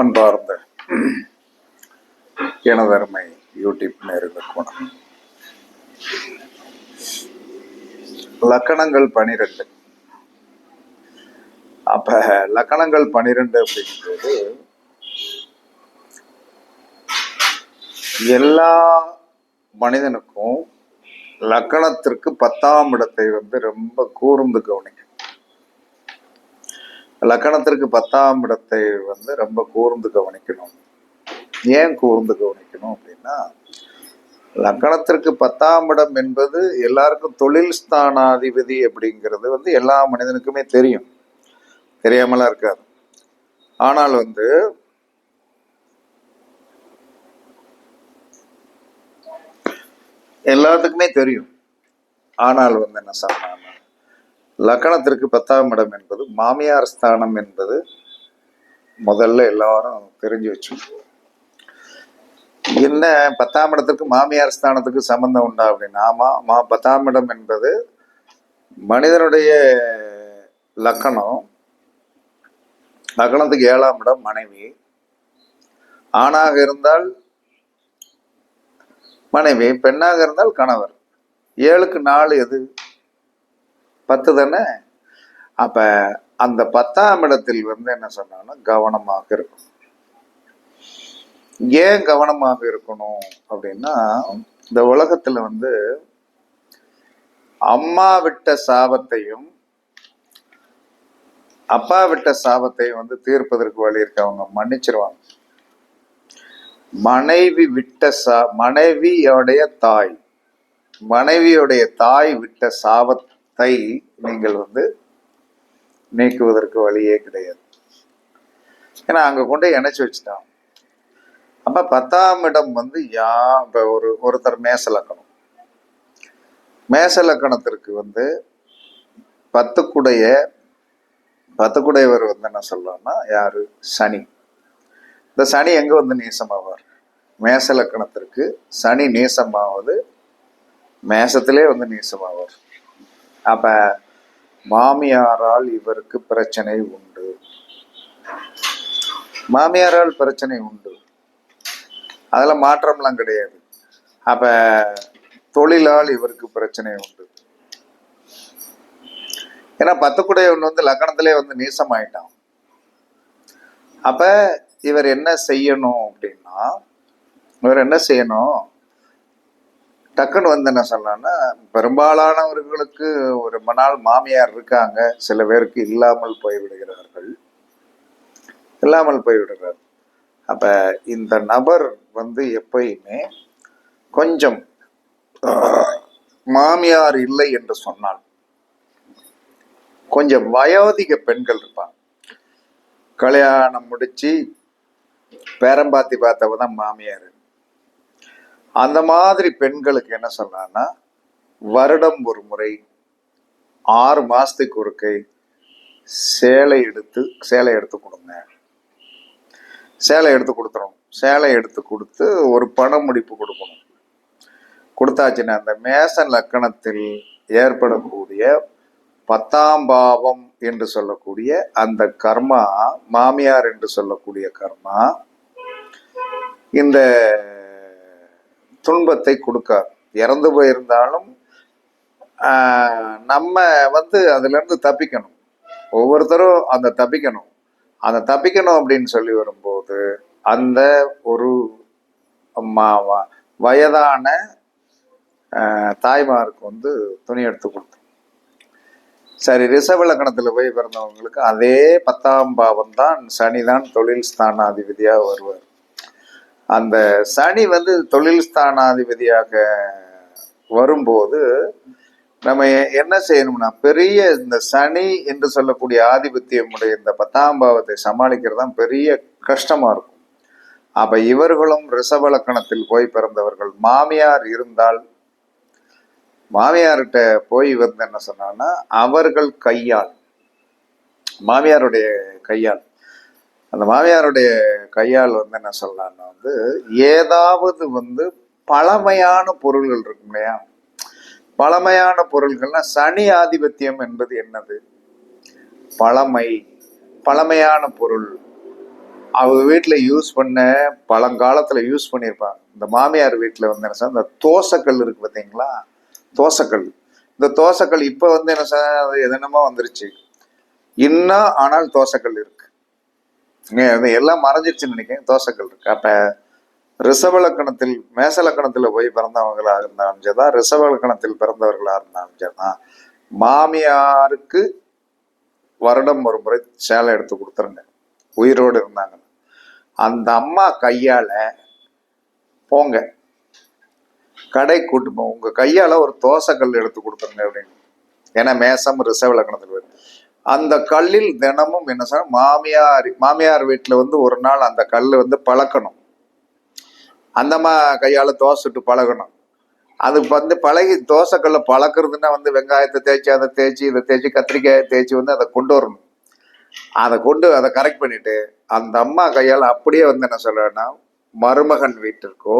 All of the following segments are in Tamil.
அன்பார்ந்த எனதருமை யூடியூப் நேர்களுக்கு வணக்கம். லக்கணங்கள் பனிரெண்டு. அப்ப லக்கணங்கள் பனிரெண்டு அப்படிங்கும்போது எல்லா மனிதனுக்கும் லக்கணத்திற்கு பத்தாம் இடத்தை வந்து ரொம்ப கூர்ந்து கவனிக்கும் லக்கணத்திற்கு பத்தாம் இடத்தை வந்து ரொம்ப கூர்ந்து கவனிக்கணும். ஏன் கூர்ந்து கவனிக்கணும் அப்படின்னா லக்கணத்திற்கு பத்தாம் இடம் என்பது எல்லாருக்கும் தொழில் ஸ்தானாதிபதி அப்படிங்கிறது வந்து எல்லா மனிதனுக்குமே தெரியும். தெரியாமலாம் இருக்காது. ஆனால் வந்து எல்லாத்துக்குமே தெரியும். ஆனால் வந்து என்ன சொன்னாங்க? லக்கணத்திற்கு பத்தாம் இடம் என்பது மாமியார் ஸ்தானம் என்பது முதல்ல எல்லாரும் தெரிஞ்சு வச்சு என்ன பத்தாம் இடத்துக்கு மாமியார் ஸ்தானத்துக்கு சம்பந்தம் உண்டா அப்படின்னு ஆமா மா பத்தாம் இடம் என்பது மனிதனுடைய லக்கணம். லக்கணத்துக்கு ஏழாம் இடம் மனைவி. ஆணாக இருந்தால் மனைவி பெண்ணாக இருந்தால் கணவர். ஏழுக்கு நாலு எது? பத்து தானே அப்ப அந்த பத்தாம் இடத்தில் வந்து என்ன சொன்னாங்கன்னா கவனமாக இருக்கும் ஏன் கவனமாக இருக்கணும் அப்படின்னா இந்த உலகத்துல வந்து அம்மா விட்ட சாபத்தையும் அப்பா விட்ட சாபத்தையும் வந்து தீர்ப்பதற்கு வழி இருக்கு அவங்க மன்னிச்சிருவாங்க. மனைவி விட்ட சா மனைவியோடைய தாய் மனைவியுடைய தாய் விட்ட தை நீங்கள் வந்து நீக்குவதற்கு வழியே கிடையாது. ஏன்னா அங்க கொண்டு இணைச்சு வச்சுட்டான். அப்ப பத்தாம் இடம் வந்து யா இப்ப ஒரு ஒருத்தர் மேச லக்கணம் மேச லக்கணத்திற்கு வந்து பத்துக்குடைய பத்துக்குடையவர் வந்து என்ன சொல்லலாம்னா யாரு? சனி. இந்த சனி எங்க வந்து நேசமாவார்? மேச லக்கணத்திற்கு சனி நேசமாவது மேசத்திலே வந்து நேசமாவார். அப்ப மாமியாரால் இவருக்கு பிரச்சனை உண்டு. மாமியாரால் பிரச்சனை உண்டு. அதில் மாற்றம்லாம் கிடையாது. அப்ப தொழிலால் இவருக்கு பிரச்சனை உண்டு. ஏன்னா பத்துக்குடைய ஒன்று வந்து லக்கணத்திலே வந்து நீசமாயிட்டான். அப்ப இவர் என்ன செய்யணும் அப்படின்னா இவர் என்ன செய்யணும்? டக்குன்னு வந்து என்ன சொன்னான்னா பெரும்பாலானவர்களுக்கு ஒரு நாள் மாமியார் இருக்காங்க. சில பேருக்கு இல்லாமல் போய்விடுகிறார்கள். இல்லாமல் போய்விடுகிறார். அப்போ இந்த நபர் வந்து எப்பயுமே கொஞ்சம் மாமியார் இல்லை என்று சொன்னால் கொஞ்சம் வயோதிக பெண்கள் இருப்பாங்க. கல்யாணம் முடிச்சு பேரம்பாத்தி பார்த்தவ தான் மாமியார். அந்த மாதிரி பெண்களுக்கு என்ன சொல்லலாம்னா வருடம் ஒரு முறை ஆறு மாசத்துக்கு ஒரு கை சேலை எடுத்து சேலை எடுத்து கொடுங்க. சேலை எடுத்து கொடுத்துரும் சேலை எடுத்து கொடுத்து ஒரு பண முடிப்பு கொடுக்கணும். கொடுத்தாச்சுன்னா அந்த மேசன் லக்கணத்தில் ஏற்படக்கூடிய பத்தாம் பாவம் என்று சொல்லக்கூடிய அந்த கர்மா மாமியார் என்று சொல்லக்கூடிய கர்மா இந்த துன்பத்தை கொடுக்காது இறந்து போயிருந்தாலும் நம்ம வந்து அதுலேருந்து தப்பிக்கணும். ஒவ்வொருத்தரும் அந்த தப்பிக்கணும். அந்த தப்பிக்கணும் அப்படின்னு சொல்லி வரும்போது அந்த ஒரு வ- வயதான தாய்மாருக்கு வந்து துணி எடுத்து கொடுத்தோம். சரி ரிஷப போய் பிறந்தவங்களுக்கு அதே பத்தாம் பாவம் தான் சனி தான் தொழில் ஸ்தானாதிபதியாக வருவார். அந்த சனி வந்து தொழில் ஸ்தானாதிபதியாக வரும்போது நம்ம என்ன செய்யணும்னா பெரிய இந்த சனி என்று சொல்லக்கூடிய ஆதிபத்தியமுடைய இந்த பத்தாம் பாவத்தை சமாளிக்கிறது தான் பெரிய கஷ்டமா இருக்கும். அப்ப இவர்களும் ரிஷப லக்கணத்தில் போய் பிறந்தவர்கள். மாமியார் இருந்தால் மாமியார்கிட்ட போய் வந்து என்ன சொன்னான்னா அவர்கள் கையால் மாமியாருடைய கையால் அந்த மாமியாருடைய கையால் வந்து என்ன சொல்லலாம்னா வந்து ஏதாவது வந்து பழமையான பொருள்கள் இருக்கும் இல்லையா? பழமையான பொருள்கள்னா சனி ஆதிபத்தியம் என்பது என்னது? பழமை பழமையான பொருள். அவங்க வீட்டில் யூஸ் பண்ண பழங்காலத்தில் யூஸ் பண்ணியிருப்பாங்க. இந்த மாமியார் வீட்டில் வந்து என்ன சார் இந்த தோசைக்கல் இருக்கு பார்த்தீங்களா? தோசைக்கல். இந்த தோசைக்கல் இப்போ வந்து என்ன சார் அது எதனமோ வந்துருச்சு. இன்னும் ஆனால் தோசைக்கல் இருக்கு. எல்லாம் மறைஞ்சிருச்சுன்னு நினைக்கிறேன். தோசைக்கல் இருக்கு. அப்ப ரிசவலக்கணத்தில் மேசலக்கணத்தில் போய் பிறந்தவங்களா இருந்தாலும் சரிதான் ரிசவலக்கணத்தில் பிறந்தவர்களா இருந்தாலும் சரிதான் மாமியாருக்கு வருடம் ஒரு முறை சேலை எடுத்து கொடுத்துருங்க. உயிரோடு இருந்தாங்க. அந்த அம்மா கையால போங்க. கடை கூட்டு போ. உங்க கையால ஒரு தோசைக்கல் எடுத்து கொடுத்துருங்க அப்படின்னு. ஏன்னா மேசம் ரிசர்வ் லக்னத்தில் வருது அந்த கல்லில் தினமும் என்ன சார் மாமியார் மாமியார் வீட்டில் வந்து ஒரு நாள் அந்த கல் வந்து பழக்கணும். அந்தம்மா கையால் தோசை சுட்டு பழகணும். அது வந்து பழகி தோசைக்கல்ல பழக்கிறதுன்னா வந்து வெங்காயத்தை தேய்ச்சி அதை தேய்ச்சி இதை தேய்ச்சி கத்திரிக்காயை தேய்ச்சி வந்து அதை கொண்டு வரணும். அதை கொண்டு அதை கரெக்ட் பண்ணிட்டு அந்த அம்மா கையால் அப்படியே வந்து என்ன சொல்றேன்னா மருமகன் வீட்டிற்கோ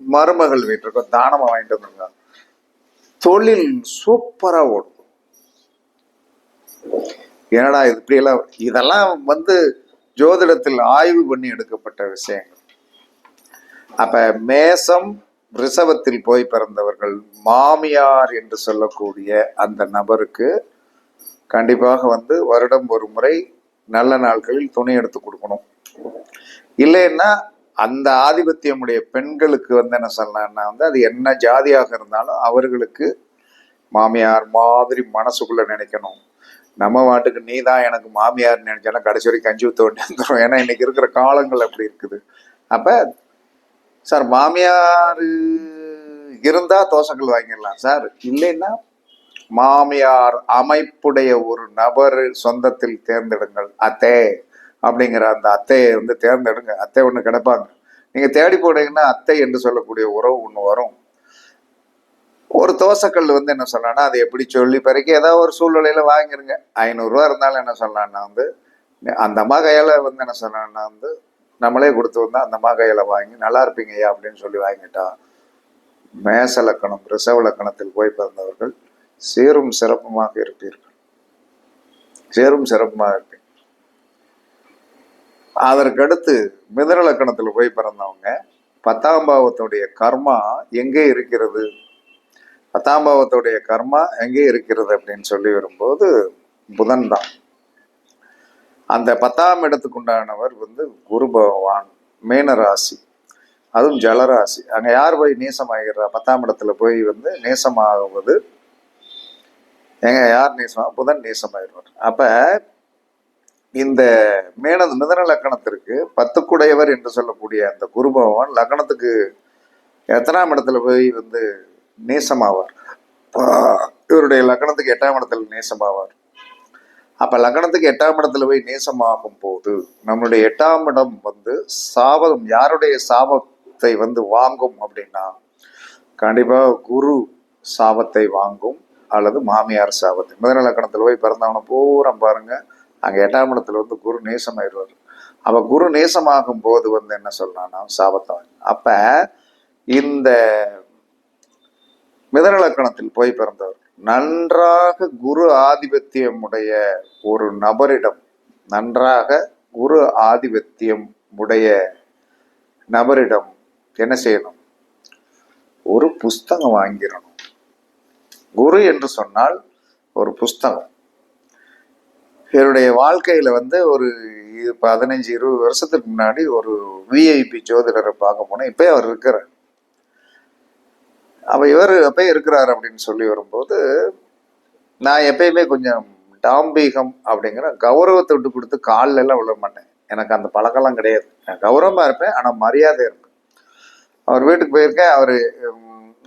மருமகள் வீட்டிற்கோ தானமாக வாங்கிட்டு வந்துருங்க. தொழில் சூப்பராக ஓடும். என்னடா இது இப்படியெல்லாம்? இதெல்லாம் வந்து ஜோதிடத்தில் ஆய்வு பண்ணி எடுக்கப்பட்ட விஷயங்கள். அப்ப மேசம் ரிசவத்தில் போய் பிறந்தவர்கள் மாமியார் என்று சொல்லக்கூடிய அந்த நபருக்கு கண்டிப்பாக வந்து வருடம் ஒரு முறை நல்ல நாட்களில் துணி எடுத்து கொடுக்கணும். இல்லைன்னா அந்த ஆதிபத்தியமுடைய பெண்களுக்கு வந்து என்ன சொல்லலாம்னா வந்து அது என்ன ஜாதியாக இருந்தாலும் அவர்களுக்கு மாமியார் மாதிரி மனசுக்குள்ள நினைக்கணும். நம்ம வாட்டுக்கு நீ தான் எனக்கு மாமியார் நினைச்சாலும் கடைசி வரைக்கும் கஞ்சி ஊற்ற வந்துருவோம் ஏன்னா இன்னைக்கு இருக்கிற காலங்கள் அப்படி இருக்குது. அப்ப சார் மாமியார் இருந்தா தோசைகள் வாங்கிடலாம். சார் இல்லைன்னா மாமியார் அமைப்புடைய ஒரு நபர் சொந்தத்தில் தேர்ந்தெடுங்கள். அத்தே அப்படிங்கிற அந்த அத்தையை வந்து தேர்ந்தெடுங்க. அத்தை ஒன்று கிடப்பாங்க. நீங்க தேடி போனீங்கன்னா அத்தை என்று சொல்லக்கூடிய உறவு ஒன்று வரும். ஒரு தோசைக்கல் வந்து என்ன சொல்லலாம்னா அதை எப்படி சொல்லி பிறகு ஏதாவது ஒரு சூழ்நிலையில வாங்கிருங்க. ஐநூறுரூவா இருந்தாலும் என்ன சொல்லலாம்னா வந்து அந்த அம்மா வந்து என்ன சொல்லலாம்னா வந்து நம்மளே கொடுத்து வந்தா அந்த அம்மா வாங்கி நல்லா இருப்பீங்க ஐயா அப்படின்னு சொல்லி வாங்கிட்டா. மேச லக்கணம் ரிசவ லக்கணத்தில் போய் பிறந்தவர்கள் சீரும் சிறப்புமாக இருப்பீர்கள். சீரும் சிறப்புமாக இருப்பீங்க அதற்கடுத்து மிதன லக்கணத்தில் போய் பிறந்தவங்க பத்தாம் பாவத்துடைய கர்மா எங்கே இருக்கிறது? பத்தாம் பாவத்துடைய கர்மா எங்கே இருக்கிறது அப்படின்னு சொல்லி வரும்போது புதன் தான். அந்த பத்தாம் இடத்துக்கு உண்டானவர் வந்து குரு பகவான் மீன ராசி அதுவும் ஜலராசி அங்கே யார் போய் நேசமாகிறா பத்தாம் இடத்துல போய் வந்து நேசமாகுவது எங்க யார் நேசமாக புதன் நேசமாயிருவார் அப்போ இந்த மேன மிதன லக்கணத்திற்கு பத்துக்குடையவர் என்று சொல்லக்கூடிய அந்த குரு பகவான் லக்கணத்துக்கு எத்தனாம் இடத்துல போய் வந்து நேசமாவார். இவருடைய லக்கணத்துக்கு எட்டாம் இடத்துல நேசமாவார். அப்ப லக்னத்துக்கு எட்டாம் இடத்துல போய் நேசமாகும் போது நம்மளுடைய எட்டாம் இடம் வந்து சாபம் யாருடைய சாபத்தை வந்து வாங்கும் அப்படின்னா கண்டிப்பா குரு சாபத்தை வாங்கும் அல்லது மாமியார் சாபத்தை. முதல லக்கணத்தில் போய் பிறந்தவனை பூரா பாருங்க. அங்க எட்டாம் இடத்துல வந்து குரு நேசமாயிடுவார். அப்ப குரு நேசமாகும் போது வந்து என்ன சொல்லலாம்னா சாபத்தை வாங்க அப்ப இந்த மிதரலக்கணத்தில் போய் பிறந்தவர். நன்றாக குரு ஆதிபத்தியம் உடைய ஒரு நபரிடம் நன்றாக குரு ஆதிபத்தியம் உடைய நபரிடம் என்ன செய்யணும்? ஒரு புஸ்தகம் வாங்கிடணும். குரு என்று சொன்னால் ஒரு புஸ்தகம். என்னுடைய வாழ்க்கையில வந்து ஒரு பதினஞ்சு இருபது வருஷத்துக்கு முன்னாடி ஒரு விஐபி ஜோதிடரை பார்க்க போனேன். இப்போ அவர் இருக்கிறார். அப்போ இவர் அப்பயே இருக்கிறார் அப்படின்னு சொல்லி வரும்போது நான் எப்பயுமே கொஞ்சம் டாம்பீகம் அப்படிங்கிற கௌரவத்தை விட்டு கொடுத்து காலில் எல்லாம் விழ மாட்டேன். எனக்கு அந்த பழக்கம்லாம் கிடையாது. நான் கௌரவமாக இருப்பேன் ஆனால் மரியாதை இருக்கும் அவர் வீட்டுக்கு போயிருக்கேன் அவர்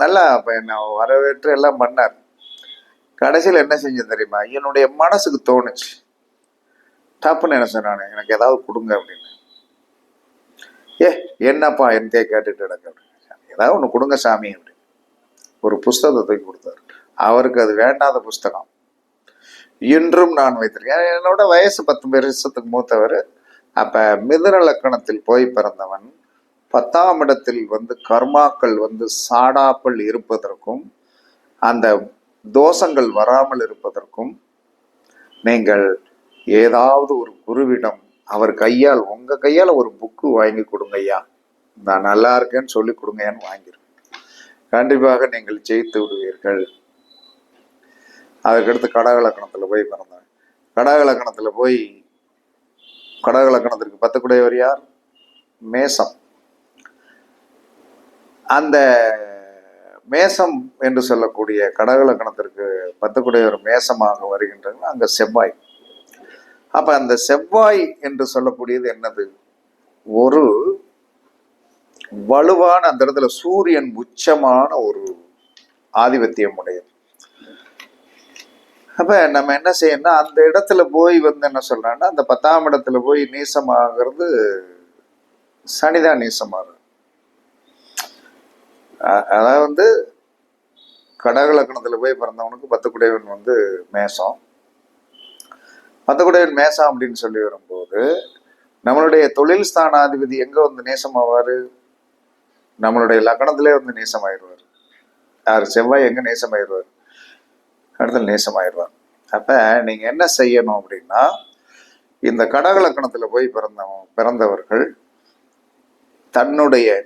நல்லா இப்போ என்ன வரவேற்று எல்லாம் பண்ணார். கடைசியில் என்ன செஞ்சேன் தெரியுமா? என்னுடைய மனசுக்கு தோணுச்சு. டப்புன்னு என்ன சொன்னானே எனக்கு ஏதாவது கொடுங்க அப்படின்னு. ஏ என்னப்பா? என்கிட்ட கேட்டுட்டு எனக்கு ஏதாவது ஒன்று கொடுங்க சாமி அப்படின்னு ஒரு புஸ்தகத்தை தூக்கி கொடுத்தாரு. அவருக்கு அது வேண்டாத புஸ்தகம். இன்றும் நான் வைத்திருக்கேன். என்னோட வயசு பத்து வருஷத்துக்கு மூத்தவர். அப்போ மிதுன லக்கணத்தில் போய் பிறந்தவன். பத்தாம் இடத்தில் வந்து கர்மாக்கள் வந்து சாடாப்பல் இருப்பதற்கும் அந்த தோஷங்கள் வராமல் இருப்பதற்கும் நீங்கள் ஏதாவது ஒரு குருவிடம் அவர் கையால் உங்கள் கையால் ஒரு புக்கு வாங்கி கொடுங்க ஐயா நான் நல்லா இருக்கேன்னு சொல்லி கொடுங்கன்னு வாங்கிருக்கேன் கண்டிப்பாக நீங்கள் ஜெயித்து விடுவீர்கள். அதுக்கடுத்து கடகலக்கணத்தில் போய் பிறந்தேன் கடகலக்கணத்தில் போய் கடகலக்கணத்திற்கு பத்துக்குடையவர் யார்? மேசம். அந்த மேசம் என்று சொல்லக்கூடிய கடகலக்கணத்திற்கு பத்துக்குடையவர் மேசமாக வருகின்றனர். அங்கே செவ்வாய். அப்போ அந்த செவ்வாய் என்று சொல்லக்கூடியது என்னது? ஒரு வலுவான அந்த இடத்துல சூரியன் உச்சமான ஒரு ஆதிபத்தியம் உடையது. அப்ப நம்ம என்ன செய்யணும்னா அந்த இடத்துல போய் வந்து என்ன சொல்றான்னா அந்த பத்தாம் இடத்துல போய் நீசமாகிறது சனிதான் நீசமாகுது அதாவது வந்து கடகலக்கணத்துல போய் பிறந்தவனுக்கு பத்துக்குடையவன் வந்து மேசம். பத்துக்குடையவன் மேசம் அப்படின்னு சொல்லி வரும்போது நம்மளுடைய தொழில் ஸ்தானாதிபதி எங்கே வந்து நேசமாவார்? நம்மளுடைய லக்கணத்திலே வந்து நேசமாயிடுவார். யார்? செவ்வாய் எங்க நேசமாயிடுவார்? இடத்துல நேசமாயிடுவார். அப்ப நீங்க என்ன செய்யணும் அப்படின்னா இந்த கடகலக்கணத்துல போய் பிறந்த பிறந்தவர்கள் தன்னுடைய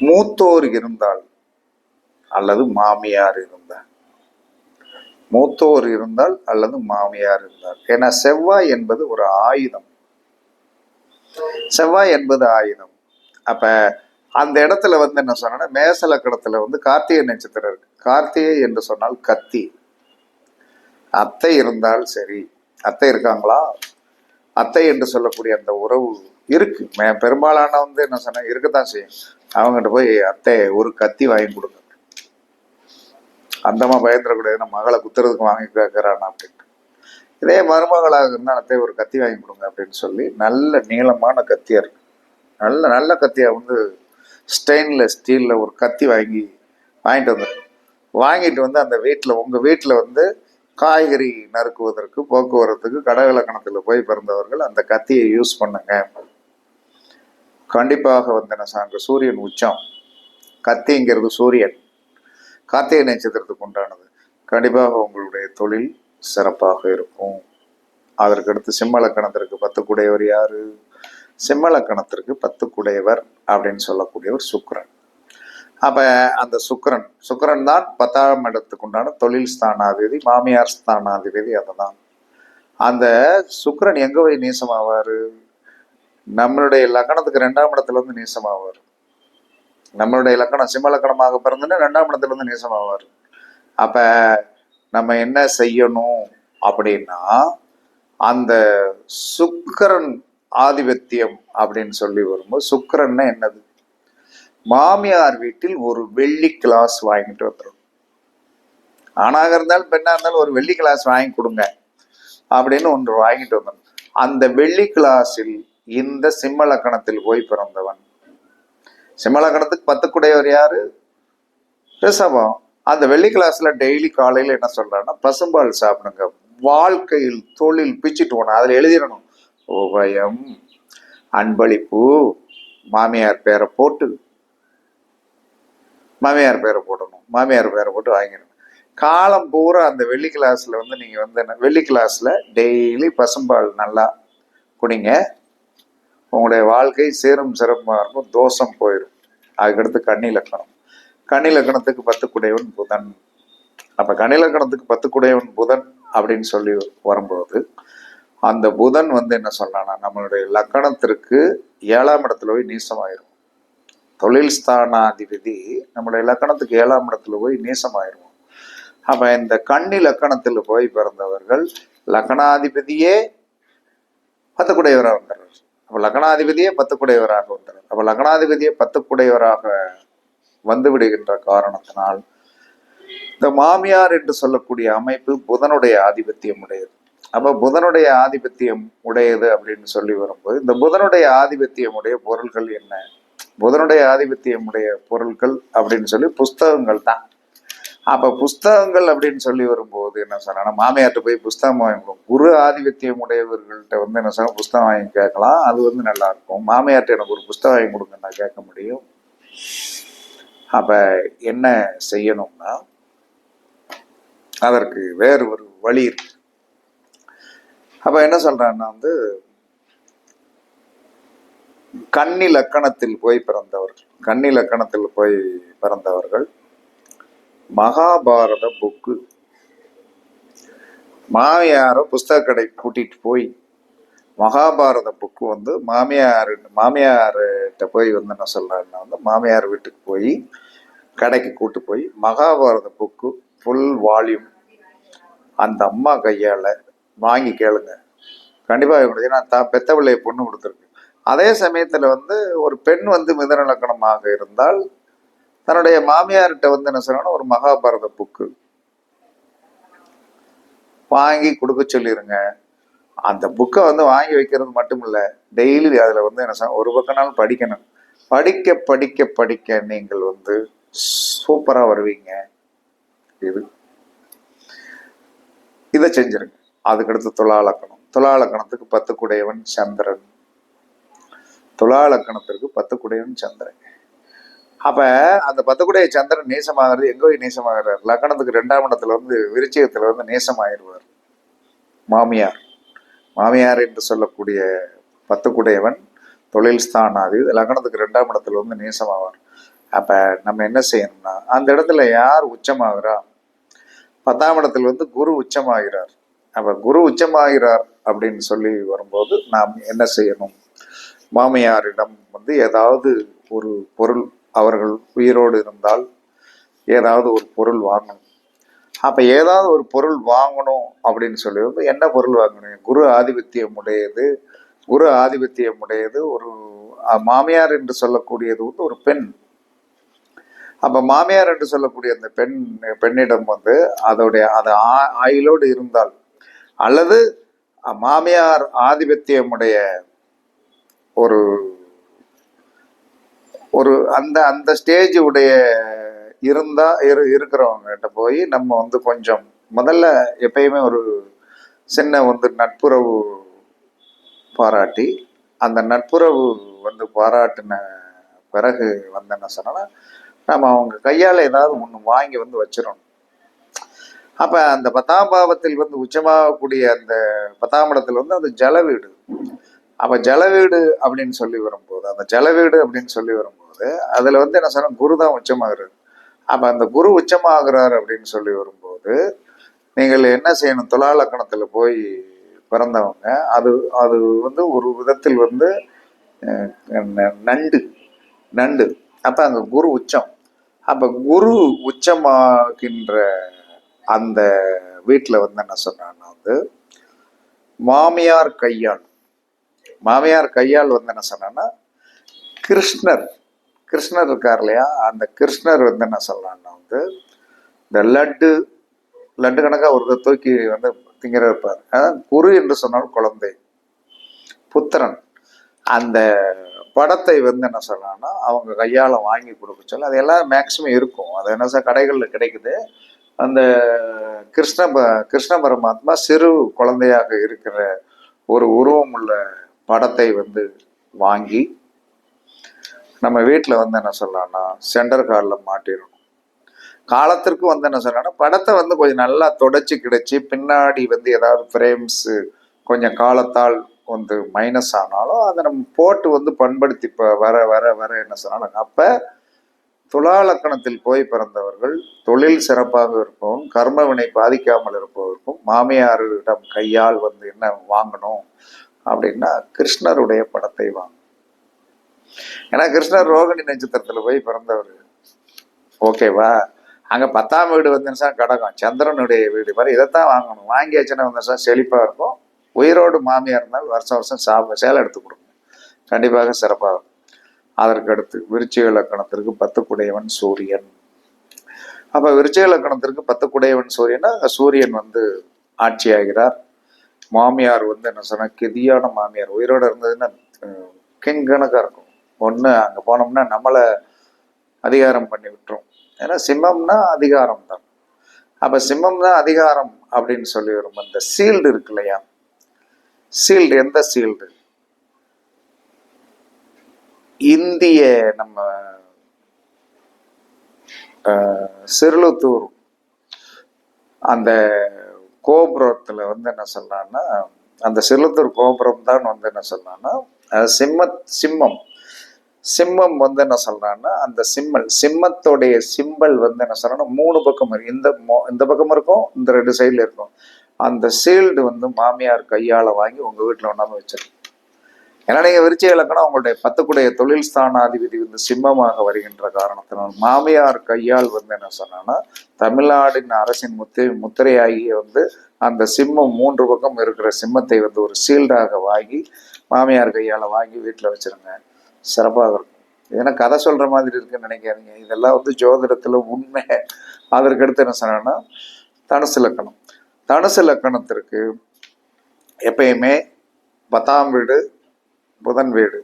மூத்தோர் இருந்தால் அல்லது மாமியார் இருந்தால். மூத்தோர் இருந்தால் அல்லது மாமியார் இருந்தால். ஏன்னா செவ்வாய் என்பது ஒரு ஆயுதம். செவ்வாய் என்பது ஆயுதம் அப்ப அந்த இடத்துல வந்து என்ன சொன்னா மேசலக்கணத்துல வந்து கார்த்திகை நட்சத்திரம் இருக்கு. கார்த்திகை என்று சொன்னால் கத்தி. அத்தை இருந்தால் சரி. அத்தை இருக்காங்களா? அத்தை என்று சொல்லக்கூடிய அந்த உறவு இருக்கு. மே- பெரும்பாலான வந்து என்ன சொன்னா இருக்கத்தான் செய்யும். அவங்ககிட்ட போய் அத்தை ஒரு கத்தி வாங்கி கொடுங்க. அந்தமா பயந்துடக்கூடாது. நம்ம மகளை குத்துறதுக்கு வாங்கி கேட்கறான் அப்படின்னு. இதே மருமகளாக இருந்தால் அத்தை ஒரு கத்தி வாங்கி கொடுங்க அப்படின்னு சொல்லி நல்ல நீளமான கத்தியாக இருக்கு. நல்ல நல்ல கத்தியாக வந்து ஸ்டெயின்லெஸ் ஸ்டீலில் ஒரு கத்தி வாங்கி வாங்கிட்டு வந்துருக்கு வாங்கிட்டு வந்து அந்த வீட்டில் உங்கள் வீட்டில் வந்து காய்கறி நறுக்குவதற்கு போக்குவரத்துக்கு கடகலக்கணத்தில் போய் பிறந்தவர்கள் அந்த கத்தியை யூஸ் பண்ணுங்க. கண்டிப்பாக வந்து என்ன சாங்க சூரியன் உச்சம். கத்திங்கிறது சூரியன். கார்த்திகை நட்சத்திரத்துக்கு உண்டானது. கண்டிப்பாக உங்களுடைய தொழில் சிறப்பாக இருக்கும். அதற்கடுத்து சிம்மலக்கணத்திற்கு பத்து குடையவர் யாரு? சிம்மலக்கணத்திற்கு பத்து குடையவர் அப்படின்னு சொல்லக்கூடியவர் சுக்கரன். அப்ப அந்த சுக்கரன் சுக்கிரன் தான் பத்தாம் இடத்துக்கு உண்டான தொழில் ஸ்தானாதிபதி மாமியார் ஸ்தானாதிபதி அதுதான். அந்த சுக்கரன் எங்க போய் நீசமாவாரு? நம்மளுடைய லக்கணத்துக்கு ரெண்டாம் இடத்துல இருந்து நீசமாவார். நம்மளுடைய லக்கணம் சிம்ம லக்கணமாக பிறந்துன்னு ரெண்டாம் இடத்துல இருந்து நீசமாவார். அப்போ நம்ம என்ன செய்யணும் அப்படின்னா அந்த சுக்கரன் ஆதிபத்தியம் அப்படின்னு சொல்லி வரும்போது சுக்கரன்னா என்னது? மாமியார் வீட்டில் ஒரு வெள்ளி கிளாஸ் வாங்கிட்டு வந்துடும் ஆணாக இருந்தாலும் பெண்ணாக இருந்தாலும் ஒரு வெள்ளி கிளாஸ் வாங்கி கொடுங்க அப்படின்னு ஒன்று வாங்கிட்டு வந்தோம். அந்த வெள்ளி கிளாஸில் இந்த சிம்மலக்கணத்தில் போய் பிறந்தவன். சிம்மலக்கணத்துக்கு பத்துக்குடையவர் யாரு? ரிஷபம். அந்த வெள்ளி கிளாஸ்ல டெய்லி காலையில என்ன சொல்றான்னா பசும்பால் சாப்பிடுங்க. வாழ்க்கையில் தொழில் பிச்சுட்டு போனோம் அதில் எழுதிடணும். உபயம் அன்பளிப்பு மாமியார் பேரை போட்டு மாமியார் பேரை போடணும். மாமியார் பேரை போட்டு வாங்கிடணும். காலம் பூரா அந்த வெள்ளி கிளாஸ்ல வந்து நீங்க வந்து என்ன வெள்ளி கிளாஸ்ல டெய்லி பசும்பால் நல்லா குடிங்க. உங்களுடைய வாழ்க்கை சீரும் சிறப்பாக இருக்கும் தோஷம் போயிடும் அதுக்கடுத்து கண்ணி லக்கணம் கணிலக்கணத்துக்கு பத்துக்குடையவன் புதன். அப்ப கணிலக்கணத்துக்கு பத்துக்குடையவன் புதன் அப்படின்னு சொல்லி வரும்போது அந்த புதன் வந்து என்ன சொல்லலாம்னா நம்மளுடைய லக்கணத்திற்கு ஏழாம் இடத்துல போய் நீசமாயிரும். தொழில் ஸ்தானாதிபதி நம்மளுடைய லக்கணத்துக்கு ஏழாம் இடத்துல போய் நீசமாயிரும். அப்ப இந்த கன்னி லக்கணத்தில் போய் பிறந்தவர்கள் லக்கணாதிபதியே பத்து குடையவராக வந்தார் அப்ப லக்னாதிபதியே பத்து குடையவராக வந்தார் அப்ப லக்னாதிபதியே பத்துக்குடையவராக வந்துவிடுகின்ற காரணத்தினால் இந்த மாமியார் என்று சொல்லக்கூடிய அமைப்பு புதனுடைய ஆதிபத்தியம் உடையது. அப்ப புதனுடைய ஆதிபத்தியம் உடையது அப்படின்னு சொல்லி வரும்போது இந்த புதனுடைய ஆதிபத்தியம் உடைய பொருள்கள் என்ன? புதனுடைய ஆதிபத்தியம் உடைய பொருட்கள் அப்படின்னு சொல்லி புஸ்தகங்கள் தான். அப்ப புஸ்தகங்கள் அப்படின்னு சொல்லி வரும்போது என்ன சொன்னா மாமியார்கிட்ட போய் புஸ்தகம் வாங்கி கொடுக்கும் குரு ஆதிபத்தியம் உடையவர்கள்ட்ட வந்து என்ன சொன்னா புஸ்தகம் வாங்கி கேட்கலாம். அது வந்து நல்லா இருக்கும். மாமியார்கிட்ட எனக்கு ஒரு புஸ்தகம் வாங்கி கொடுங்க நான் கேட்க முடியும். அப்போ என்ன செய்யணும்னா அதற்கு வேறு ஒரு வழி இருக்கு. அப்போ என்ன சொல்கிறான்னா வந்து கன்னி லக்கணத்தில் போய் பிறந்தவர்கள் கன்னி லக்கணத்தில் போய் பிறந்தவர்கள் மகாபாரத புக்கு மாமியாரை புஸ்தக கடை கூட்டிட்டு போய் மகாபாரத புக்கு வந்து மாமியார் மாமியார்கிட்ட போய் வந்து என்ன சொல்கிறேன்னா வந்து மாமியார் வீட்டுக்கு போய் கடைக்கு கூட்டு போய் மகாபாரத புக்கு ஃபுல் வால்யூம் அந்த அம்மா கையால் வாங்கி கேளுங்க. கண்டிப்பாக நான் தான் பெத்த பிள்ளைய பொண்ணு கொடுத்துருக்கு. அதே சமயத்தில் வந்து ஒரு பெண் வந்து மிதநலக்கணமாக இருந்தால் தன்னுடைய மாமியார்கிட்ட வந்து என்ன சொல்லணும் ஒரு மகாபாரத புக்கு வாங்கி கொடுக்க சொல்லிடுங்க அந்த புக்கை வந்து வாங்கி வைக்கிறது மட்டும் இல்லை டெய்லி அதில் வந்து என்ன ஒரு பக்கம்னாலும் படிக்கணும். படிக்க படிக்க படிக்க நீங்கள் வந்து சூப்பராக வருவீங்க. இது. இதை செஞ்சிருங்க. அதுக்கடுத்து துலாலக்கணம் துலாலக்கணத்துக்கு பத்து குடையவன் சந்திரன். துலாலக்கணத்திற்கு பத்து குடையவன் சந்திரன். அப்ப அந்த பத்து குடைய சந்திரன் நேசமாகிறது எங்க போய் நேசமாகிறார்? லக்கணத்துக்கு ரெண்டாம் இடத்துல வந்து விருச்சிகத்துல வந்து நேசமாயிருவார். மாமியார். மாமியார் என்று சொல்லக்கூடிய பத்துக்குடையவன் தொழில் ஸ்தானாதி லக்னத்துக்கு ரெண்டாம் இடத்துல வந்து நேசமாவார். அப்போ நம்ம என்ன செய்யணும்னா அந்த இடத்துல யார் உச்சமாகிறா? பத்தாம் இடத்துல வந்து குரு உச்சமாகிறார். அப்போ குரு உச்சமாகிறார் அப்படின்னு சொல்லி வரும்போது நாம் என்ன செய்யணும்? மாமியாரிடம் வந்து ஏதாவது ஒரு பொருள் அவர்கள் உயிரோடு இருந்தால் ஏதாவது ஒரு பொருள் வாங்கணும். அப்போ ஏதாவது ஒரு பொருள் வாங்கணும் அப்படின்னு சொல்லி வந்து என்ன பொருள் வாங்கணும்? குரு ஆதிபத்தியம் உடையது. குரு ஆதிபத்தியம் உடையது. ஒரு மாமியார் என்று சொல்லக்கூடியது வந்து ஒரு பெண். அப்போ மாமியார் என்று சொல்லக்கூடிய அந்த பெண் பெண்ணிடம் வந்து அதோடைய அது ஆ- ஆயிலோடு இருந்தால் அல்லது மாமியார் ஆதிபத்தியமுடைய ஒரு ஒரு அந்த அந்த ஸ்டேஜ் உடைய இருந்தா இரு இருக்கிறவங்க கிட்ட போய் நம்ம வந்து கொஞ்சம் முதல்ல எப்பயுமே ஒரு சின்ன வந்து நட்புறவு பாராட்டி அந்த நட்புறவு வந்து பாராட்டின பிறகு வந்து என்ன சொன்னா நம்ம அவங்க கையால் ஏதாவது ஒன்று வாங்கி வந்து வச்சிடணும். அப்போ அந்த பத்தாம் பாவத்தில் வந்து உச்சமாகக்கூடிய அந்த பத்தாம் இடத்துல வந்து அது ஜல வீடு. அப்போ ஜல வீடு அப்படின்னு சொல்லி வரும்போது அந்த ஜல வீடு அப்படின்னு சொல்லி வரும்போது அதில் வந்து என்ன சொன்னா குரு தான் உச்சமாகிறது அப்போ அந்த குரு உச்சமாகிறார் அப்படின்னு சொல்லி வரும்போது நீங்கள் என்ன செய்யணும்? துலா லக்கணத்தில் போய் பிறந்தவங்க அது அது வந்து ஒரு விதத்தில் வந்து ந- நண்டு நண்டு. அப்போ அங்கே குரு உச்சம். அப்போ குரு உச்சமாகின்ற அந்த வீட்டில் வந்து என்ன சொன்னான்னா வந்து மாமியார் கையால் மாமியார் கையால் வந்து என்ன சொன்னான்னா கிருஷ்ணர் கிருஷ்ணர் இருக்கார் இல்லையா? அந்த கிருஷ்ணர் வந்து என்ன சொல்லலாம்னா வந்து இந்த லட்டு லட்டு கணக்காக ஒரு தூக்கி வந்து திங்கிற இருப்பார். அதான் குரு என்று சொன்னால் குழந்தை புத்திரன். அந்த படத்தை வந்து என்ன சொல்லலாம்னா அவங்க கையால் வாங்கி கொடுக்க சொல்ல அது எல்லாம் மேக்சிமம் இருக்கும். அது என்ன சார் கடைகளில் கிடைக்குது. அந்த கிருஷ்ண கிருஷ்ண பரமாத்மா சிறு குழந்தையாக இருக்கிற ஒரு உருவம் உள்ள படத்தை வந்து வாங்கி நம்ம வீட்டில் வந்து என்ன சொல்லலாம்னா சென்டர் காலில் மாட்டிடணும். காலத்திற்கு வந்து என்ன சொல்லலாம்னா படத்தை வந்து கொஞ்சம் நல்லா தொடச்சி கிடைச்சி பின்னாடி வந்து ஏதாவது ஃப்ரேம்ஸு கொஞ்சம் காலத்தால் வந்து மைனஸ் ஆனாலும் அதை நம்ம போட்டு வந்து பண்படுத்தி இப்போ வர வர வர என்ன சொன்னாலும் அப்போ துலா லக்கணத்தில் போய் பிறந்தவர்கள் தொழில் சிறப்பாக இருப்பவும் கர்ம வினை பாதிக்காமல் இருப்பவருக்கும் மாமியாரிடம் கையால் வந்து என்ன வாங்கணும் அப்படின்னா கிருஷ்ணருடைய படத்தை வாங்கணும். ஏன்னா கிருஷ்ணர் ரோகிணி நட்சத்திரத்துல போய் பிறந்தவர். ஓகேவா அங்க பத்தாம் வீடு வந்துருச்சா கடகம். சந்திரனுடைய வீடு. மாதிரி இதைத்தான் வாங்கணும். வாங்கியாச்சுன்னா வந்துருச்சா செழிப்பா இருக்கும். உயிரோடு மாமியார் இருந்தால் வருஷம் வருஷம் சாப்ப சேலை எடுத்து கொடுக்கும் கண்டிப்பாக சிறப்பாக அதற்கு அடுத்து விருச்சிக லக்கணத்திற்கு பத்து குடையவன் சூரியன். அப்ப விருச்சிக லக்கணத்திற்கு பத்து குடையவன் சூரியனா சூரியன் வந்து ஆட்சியாகிறார். மாமியார் வந்து என்ன சொன்னா கெதியான மாமியார். உயிரோட இருந்ததுன்னா கிங் கணக்கா இருக்கும். ஒன்று அங்கே போனோம்னா நம்மளை அதிகாரம் பண்ணி விட்டுரும். ஏன்னா சிம்மம்னா அதிகாரம் தான். அப்போ சிம்மம் தான் அதிகாரம் அப்படின்னு சொல்லி வரும். அந்த சீல்டு இருக்கு இல்லையா? சீல்டு எந்த சீல்டு இந்திய நம்ம சிறுலத்தூர். அந்த கோபுரத்தில் வந்து என்ன சொல்லான்னா அந்த சிறுலத்தூர் கோபுரம் தான் வந்து என்ன சொன்னான்னா சிம்ம சிம்மம். சிம்மம் வந்து என்ன சொல்றான்னா அந்த சிம்மல் சிம்மத்தோடைய சிம்பல் வந்து என்ன சொல்றான்னா மூணு பக்கம் இருக்கு இந்த மோ- இந்த பக்கம் இருக்கும் இந்த ரெண்டு சைடுல இருக்கும். அந்த சீல்டு வந்து மாமியார் கையால வாங்கி உங்க வீட்டுல ஒன்றாமல் வச்சிருக்கு ஏன்னா நீங்க விருச்சி இலக்கணம் உங்களுடைய பத்துக்குடைய தொழில் ஸ்தானாதிபதி வந்து சிம்மமாக வருகின்ற காரணத்தினால் மாமியார் கையால் வந்து என்ன சொன்னான்னா தமிழ்நாடின் அரசின் முத்திரை முத்திரையாகிய வந்து அந்த சிம்மம் மூன்று பக்கம் இருக்கிற சிம்மத்தை வந்து ஒரு சீல்டாக வாங்கி மாமியார் கையால வாங்கி வீட்டில் வச்சிருங்க. சிறப்பாக இருக்கும். ஏன்னா கதை சொல்கிற மாதிரி இருக்குன்னு நினைக்காதீங்க. இதெல்லாம் வந்து ஜோதிடத்தில் உண்மை. அதற்கடுத்து என்ன சொன்னேன்னா தனுசு லக்கணம். தனுசு லக்கணத்திற்கு எப்பயுமே பத்தாம் வீடு புதன் வீடு.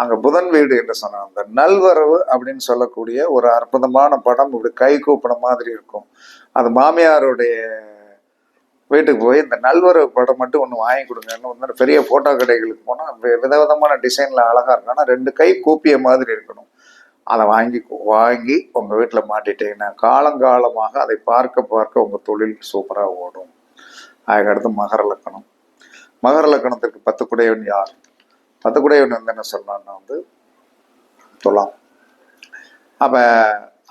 அங்கே புதன் வீடு என்று சொன்ன அந்த நல்வரவு அப்படின்னு சொல்லக்கூடிய ஒரு அற்புதமான படம் இப்படி கை கூப்பின மாதிரி இருக்கும். அது மாமியாருடைய வீட்டுக்கு போய் இந்த நல்வரவு படம் மட்டும் ஒன்று வாங்கி கொடுங்கன்னு வந்து பெரிய ஃபோட்டோ கடைகளுக்கு போனால் விதவிதமான டிசைனில் அழகாக இருக்கும். ஆனால் ரெண்டு கை கூப்பிய மாதிரி இருக்கணும். அதை வாங்கி வாங்கி உங்கள் வீட்டில் மாட்டிட்டீங்கன்னா காலங்காலமாக அதை பார்க்க பார்க்க உங்கள் தொழில் சூப்பராக ஓடும். அதுக்கடுத்து மகர லக்கணம். மகர லக்கணத்திற்கு பத்து குடையவன் யார்? பத்து குடையவன் வந்து என்ன சொல்லலாம்னா வந்து துலாம். அப்போ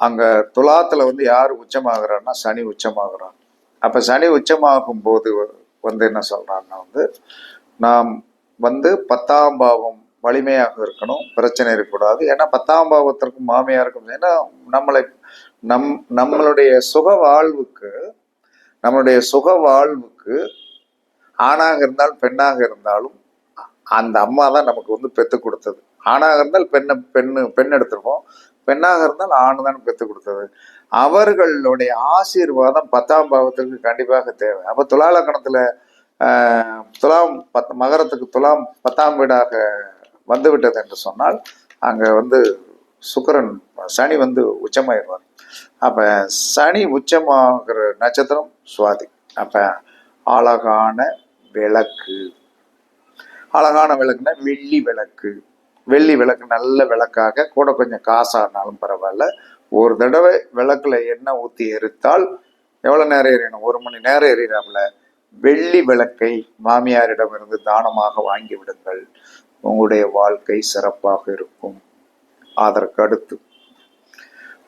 அங்கே துலாத்தில் வந்து யார் உச்சமாகறான்னா சனி உச்சமாகறான். அப்போ சனி உச்சமாகும் போது வந்து என்ன சொல்றான்னா வந்து நாம் வந்து பத்தாம் பாவம் வலிமையாக இருக்கணும் பிரச்சனை இருக்கக்கூடாது. ஏன்னா பத்தாம் பாவத்திற்கும் மாமியாருக்கும் ஏன்னா நம்மளை நம் நம்மளுடைய சுக வாழ்வுக்கு நம்மளுடைய சுக வாழ்வுக்கு ஆணாக இருந்தால் பெண்ணாக இருந்தாலும் அந்த அம்மா தான் நமக்கு வந்து பெற்று கொடுத்தது. ஆணாக இருந்தால் பெண்ணை பெண்ணு பெண் எடுத்திருப்போம். பெண்ணாக இருந்தால் ஆண் தான் பெத்து கொடுத்தது. அவர்களுடைய ஆசீர்வாதம் பத்தாம் பாவத்திற்கு கண்டிப்பாக தேவை. அப்போ துலாலக்கணத்தில் துலாம் பத் மகரத்துக்கு துலாம் பத்தாம் வீடாக வந்துவிட்டது என்று சொன்னால் அங்கே வந்து சுக்கரன் சனி வந்து உச்சமாயிடுவார். அப்போ சனி உச்சமாகிற நட்சத்திரம் சுவாதி. அப்போ அழகான விளக்கு. அழகான விளக்குனா வெள்ளி விளக்கு. வெள்ளி விளக்கு நல்ல விளக்காக கூட கொஞ்சம் காசானாலும் பரவாயில்ல. ஒரு தடவை விளக்குல எண்ணெய் ஊற்றி எரித்தால் எவ்வளோ நேரம் எரியணும்? ஒரு மணி நேரம் எரியறாப்புல. வெள்ளி விளக்கை மாமியாரிடமிருந்து தானமாக வாங்கி விடுங்கள். உங்களுடைய வாழ்க்கை சிறப்பாக இருக்கும். அதற்கு அடுத்து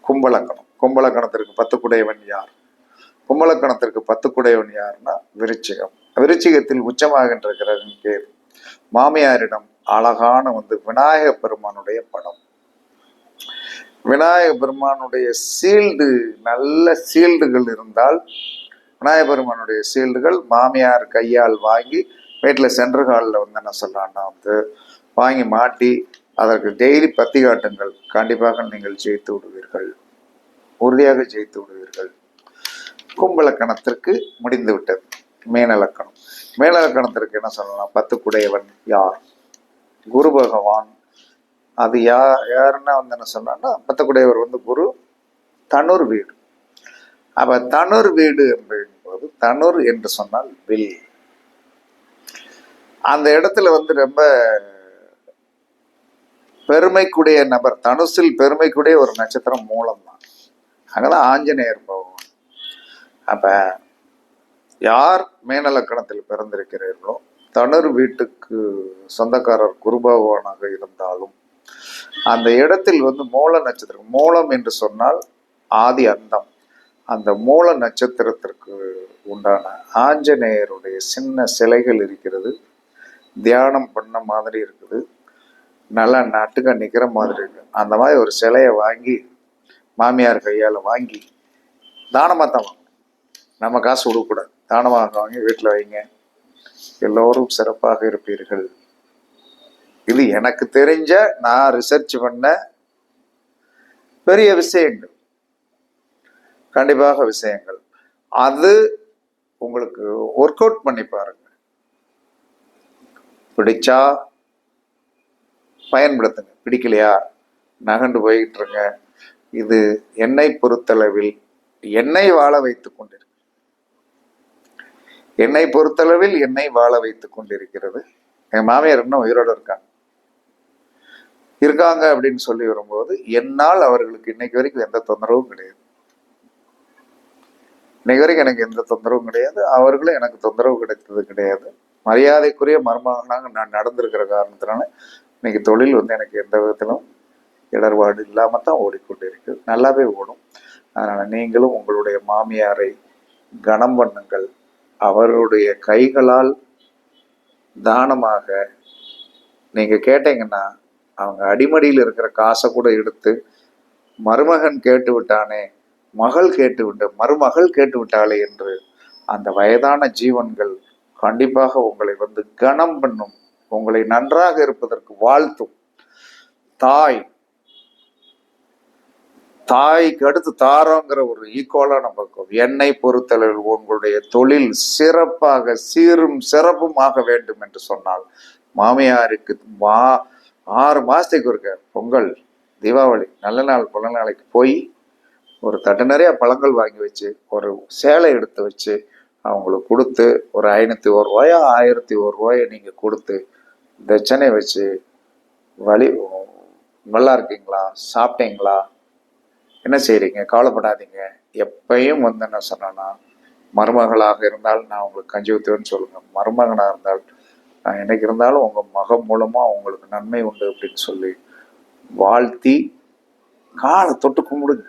கும்பலக்கணம். கும்பலக்கணத்திற்கு பத்து குடையவன் யார்? கும்பலக்கணத்திற்கு பத்து குடையவன் யார்னா விருச்சிகம். விருச்சிகத்தில் உச்சமாகின்ற கிரகம் கேது மாமியாரிடம் அழகான வந்து விநாயக பெருமானுடைய படம். விநாயக பெருமானுடைய சீல்டு நல்ல சீல்டுகள் இருந்தால் விநாயக பெருமானுடைய சீல்டுகள் மாமியார் கையால் வாங்கி வீட்டில் சென்ட்ரு ஹாலில் வந்து என்ன சொல்கிறான்னா வந்து வாங்கி மாட்டி அதற்கு டெய்லி பத்தி காட்டுங்கள் கண்டிப்பாக நீங்கள் ஜெயித்து விடுவீர்கள். உறுதியாக ஜெயித்து விடுவீர்கள். கும்பலக்கணத்திற்கு முடிந்து விட்டது மேனலக்கணம் மேலக்கணத்திற்கு என்ன சொல்லலாம்? பத்து குடையவன் யார்? குரு பகவான். அது யா யாருன்னா வந்து என்ன சொன்னான்னா பத்து வந்து குரு தனுர் வீடு. அப்ப தனுர் வீடு என்பது தனுர் என்று சொன்னால் வில். அந்த இடத்துல வந்து ரொம்ப பெருமைக்குடைய நபர் தனுசில் பெருமைக்குடைய ஒரு நட்சத்திரம் மூலம் தான் அங்கதான் ஆஞ்சநேயர் பகவான். அப்ப யார் மேனலக்கணத்தில் பிறந்திருக்கிறீர்களோ தணர் வீட்டுக்கு சொந்தக்காரர் குருபகவானாக இருந்தாலும் அந்த இடத்தில் வந்து மூல நட்சத்திரம் மூலம் என்று சொன்னால் ஆதி அந்தம். அந்த மூல நட்சத்திரத்திற்கு உண்டான ஆஞ்சநேயருடைய சின்ன சிலைகள் இருக்கிறது. தியானம் பண்ண மாதிரி இருக்குது. நல்லா நட்டுக்க நிற்கிற மாதிரி இருக்கு. அந்த மாதிரி ஒரு சிலையை வாங்கி மாமியார் கையால் வாங்கி தானமாக தான் வாங்கணும் நம்ம காசு கொடுக்கக்கூடாது. தானமாக வாங்கி வீட்டில் வைங்க. எல்லோரும் சிறப்பாக இருப்பீர்கள். இது எனக்கு தெரிஞ்ச நான் ரிசர்ச் பண்ண பெரிய விஷயங்கள். கண்டிப்பாக விஷயங்கள். அது உங்களுக்கு ஒர்க் அவுட் பண்ணி பாருங்க. பிடிச்சா பயன்படுத்துங்க. பிடிக்கலையா? நகண்டு போயிட்டு இருங்க. இது என்னை பொறுத்தளவில் என்னை வாழ வைத்துக் கொண்டிருக்கு. என்னை பொறுத்தளவில் என்னை வாழ வைத்துக் கொண்டிருக்கிறது. என் மாமியார் இன்னும் உயிரோடு இருக்காங்க. இருக்காங்க அப்படின்னு சொல்லி வரும்போது என்னால் அவர்களுக்கு இன்னைக்கு வரைக்கும் எந்த தொந்தரவும் கிடையாது. இன்னைக்கு வரைக்கும் எனக்கு எந்த தொந்தரவும் கிடையாது. அவர்களும் எனக்கு தொந்தரவு கிடைத்தது கிடையாது. மரியாதைக்குரிய மருமகனாக நான் நடந்திருக்கிற காரணத்தினால இன்னைக்கு தொழில் வந்து எனக்கு எந்த விதத்திலும் இடர்பாடு இல்லாமல் தான் ஓடிக்கொண்டிருக்கு. நல்லாவே ஓடும். அதனால் நீங்களும் உங்களுடைய மாமியாரை கனம் பண்ணுங்கள். அவருடைய கைகளால் தானமாக நீங்கள் கேட்டீங்கன்னா அவங்க அடிமடியில் இருக்கிற காசை கூட எடுத்து மருமகன் கேட்டு விட்டானே மகள் கேட்டு விட்டு மருமகள் கேட்டு விட்டாளே என்று அந்த வயதான ஜீவன்கள் கண்டிப்பாக உங்களை வந்து கனம் பண்ணும் உங்களை நன்றாக இருப்பதற்கு வாழ்த்தும். தாய் தாய்க்கு அடுத்து தாரோங்கிற ஒரு ஈக்குவலாக நமக்கு என்னை பொறுத்தளவில் உங்களுடைய தொழில் சிறப்பாக சீரும் சிறப்புமாக வேண்டும் என்று சொன்னால் மாமியாருக்கு மா ஆறு மாசத்துக்கு இருக்க பொங்கல் தீபாவளி நல்ல நாள் பிறந்த நாளைக்கு போய் ஒரு தட்டு நிறைய பழங்கள் வாங்கி வச்சு ஒரு சேலை எடுத்து வச்சு அவங்களுக்கு கொடுத்து ஒரு ஐநூற்றி ஒரு ரூபாயோ ஆயிரத்தி ஒரு ரூபாயோ நீங்கள் கொடுத்து தட்சணை வச்சு வழி நல்லா இருக்கீங்களா? சாப்பிட்டீங்களா? என்ன செய்கிறீங்க கவலைப்படாதீங்க. எப்பயும் வந்து என்ன சொன்னேன்னா மருமகளாக இருந்தால் நான் உங்களுக்கு கஞ்சி ஊற்றுவேன்னு சொல்லுங்கள் மருமகனாக இருந்தால் நான் என்னைக்கு இருந்தாலும் உங்கள் மகன் மூலமாக உங்களுக்கு நன்மை உண்டு அப்படின்னு சொல்லி வாழ்த்தி காலை தொட்டு கும்பிடுங்க.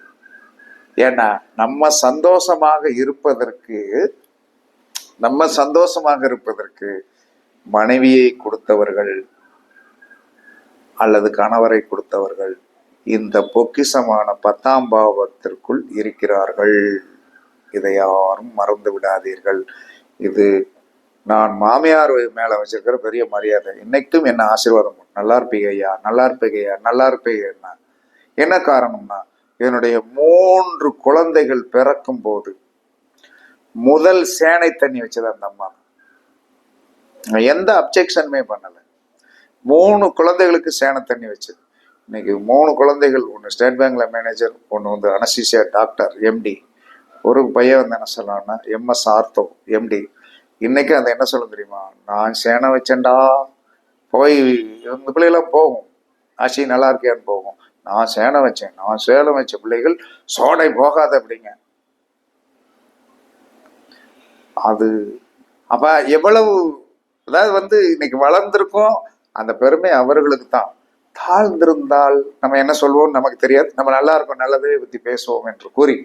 ஏன்னா நம்ம சந்தோஷமாக இருப்பதற்கு நம்ம சந்தோஷமாக இருப்பதற்கு மனைவியை கொடுத்தவர்கள் அல்லது கணவரை கொடுத்தவர்கள் இந்த பொக்கிஷமான பத்தாம் பாவத்திற்குள் இருக்கிறார்கள். இதை யாரும் மறந்து விடாதீர்கள். இது நான் மாமியார் மேல வச்சிருக்கிற பெரிய மரியாதை. இன்னைக்கும் என்ன ஆசீர்வாதம் நல்லா இருப்பீங்கய்யா நல்லா இருப்பீங்கய்யா நல்லா இருப்பீங்கன்னா என்ன காரணம்னா என்னுடைய மூன்று குழந்தைகள் பிறக்கும் போது முதல் சேனை தண்ணி வச்சது அந்த அம்மா. எந்த அப்ஜெக்ஷனுமே பண்ணலை. மூணு குழந்தைகளுக்கு சேனை தண்ணி வச்சது. இன்னைக்கு மூணு குழந்தைகள் ஒன்று ஸ்டேட் பேங்க்ல மேனேஜர் ஒன்று வந்து அனசிசியா டாக்டர் எம்டி ஒரு பையன் வந்து என்ன சொல்லலாம்னா எம்எஸ் ஆர்த்தோ எம்டி இன்னைக்கு அந்த என்ன சொல்ல தெரியுமா? நான் சேனை வச்சேன்டா. போய் இந்த பிள்ளைகளாம் போகும். ஆசி நல்லா இருக்கியான்னு போகும். நான் சேனை வச்சேன். நான் சேலம் வச்ச பிள்ளைகள் சோடை போகாத அப்படிங்க. அது அப்ப எவ்வளவு அதாவது வந்து இன்னைக்கு வளர்ந்துருக்கோம் அந்த பெருமை அவர்களுக்கு தான். தாழ்ந்திருந்தால் நம்ம என்ன சொல்வோம் நமக்கு தெரியாது. நம்ம நல்லா இருக்கோம் நல்லதே பத்தி பேசுவோம் என்று கூறி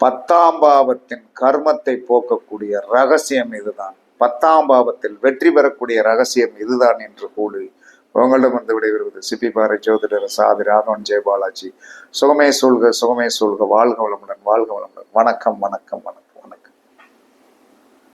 பத்தாம் பாவத்தின் கர்மத்தை போக்கக்கூடிய ரகசியம் இதுதான். பத்தாம் பாவத்தில் வெற்றி பெறக்கூடிய ரகசியம் இதுதான் என்று கூறி உங்களிடமிருந்து விடைபெறுவது சிப்பி பாறை ஜோதிடர் சாதி ராகவன் ஜெயபாலாஜி. சுகமே சூழ்க சுகமே சூழ்க வாழ்க வளமுடன் வாழ்க வளமுடன். வணக்கம் வணக்கம் வணக்கம்.